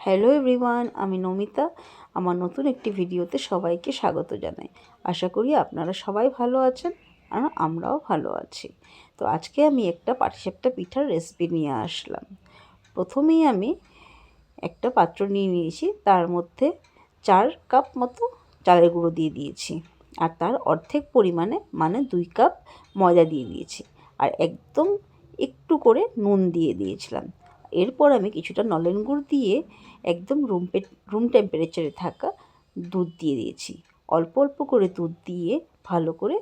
Hello everyone আমি নমিতা। আমার নতুন একটি ভিডিওতে সবাইকে স্বাগত জানাই। আশা করি আপনারা সবাই ভালো আছেন আর আমরাও ভালো আছি। তো আজকে আমি একটা পাটিসাপটা পিঠার রেসিপি নিয়ে আসলাম। প্রথমেই আমি একটা পাত্র নিয়ে নিয়েছি, তার মধ্যে চার কাপ মতো চালের গুঁড়ো দিয়ে দিয়েছি আর তার অর্ধেক পরিমাণে মানে দুই কাপ ময়দা দিয়ে দিয়েছি। আর একদম একটু করে নুন দিয়ে দিয়েছিলাম। এরপর আমি কিছুটা নলেন গুড় দিয়ে একদম রুম রুম টেম্পারেচারে থাকা দুধ দিয়ে দিয়েছি। অল্প অল্প করে দুধ দিয়ে ভালো করে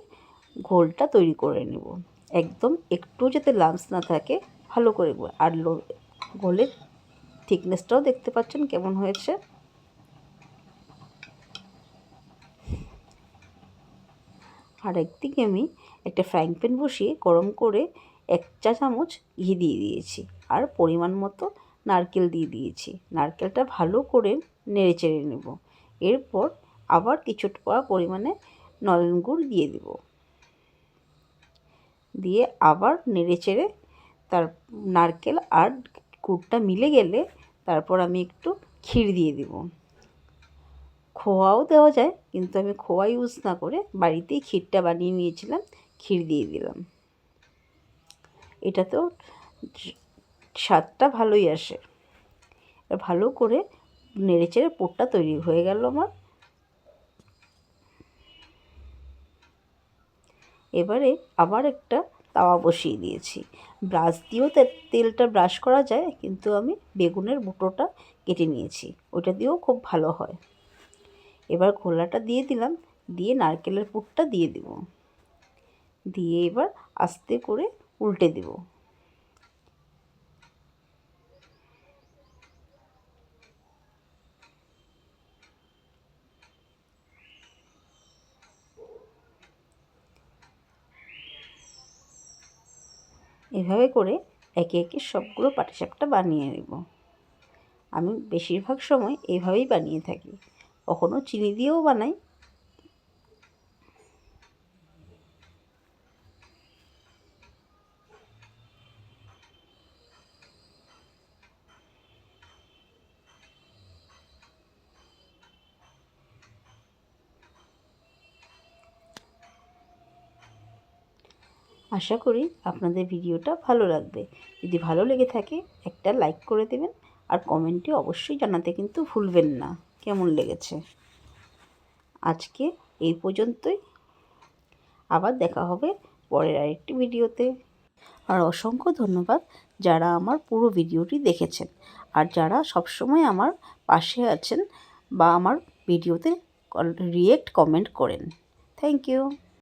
ঘোলটা তৈরি করে নেব। একদম একটু যাতে লামস না থাকে, ভালো করে আর লো, ঘোলের থিকনেসটাও দেখতে পাচ্ছেন কেমন হয়েছে। আর একদিকে আমি একটা ফ্রাইং প্যান বসিয়ে গরম করে এক চা চামচ ঘি দিয়ে দিয়েছি আর পরিমাণ মতো নারকেল দিয়ে দিয়েছি। নারকেলটা ভালো করে নেড়ে চেড়ে নেব। এরপর আবার কিছুটা পরিমাণে নলেন গুড় দিয়ে দেব। দিয়ে আবার নেড়ে চেড়ে তার নারকেল আর গুড়টা মিলে গেলে তারপর আমি একটু ক্ষীর দিয়ে দেব। খোয়াও দেওয়া যায়, কিন্তু আমি খোয়া ইউজ না করে বাড়িতেই ক্ষীরটা বানিয়ে নিয়েছিলাম, ক্ষীর দিয়ে দিলাম। এটাতেও স্বাদটা ভালোই আসে। ভালো করে নেড়েচেড়ে পোটটা তৈরি হয়ে গেল আমার। এবারে আবার একটা তাওয়া বসিয়ে দিয়েছি। ব্রাশ দিয়েও তেলটা ব্রাশ করা যায়, কিন্তু আমি বেগুনের বুটোটা কেটে নিয়েছি। ওটা দিয়েও খুব ভালো হয়। এবার খোলাটা দিয়ে দিলাম, দিয়ে নারকেলের পুরটা দিয়ে দিব। দিয়ে এবার আস্তে করে উল্টে দেব। এভাবে করে একে একে সবগুলো পাটিসাপটা বানিয়ে নেব। আমি বেশিরভাগ সময় এভাবেই বানিয়ে থাকি। কখনও চিনি দিয়েও বানাই আশা করি আপনাদের ভিডিওটা ভালো লাগবে। যদি ভালো লেগে থাকে, একটা লাইক করে দেবেন আর কমেন্টে অবশ্যই জানাতে কিন্তু ভুলবেন না। কেমন লেগেছে? আজকে এই পর্যন্তই। আবার দেখা হবে পরের আরেকটি ভিডিওতে। আর অসংখ্য ধন্যবাদ যারা আমার পুরো ভিডিওটি দেখেছেন। আর যারা সবসময় আমার পাশে আছেন বা আমার ভিডিওতে রিয়েক্ট কমেন্ট করেন। Thank you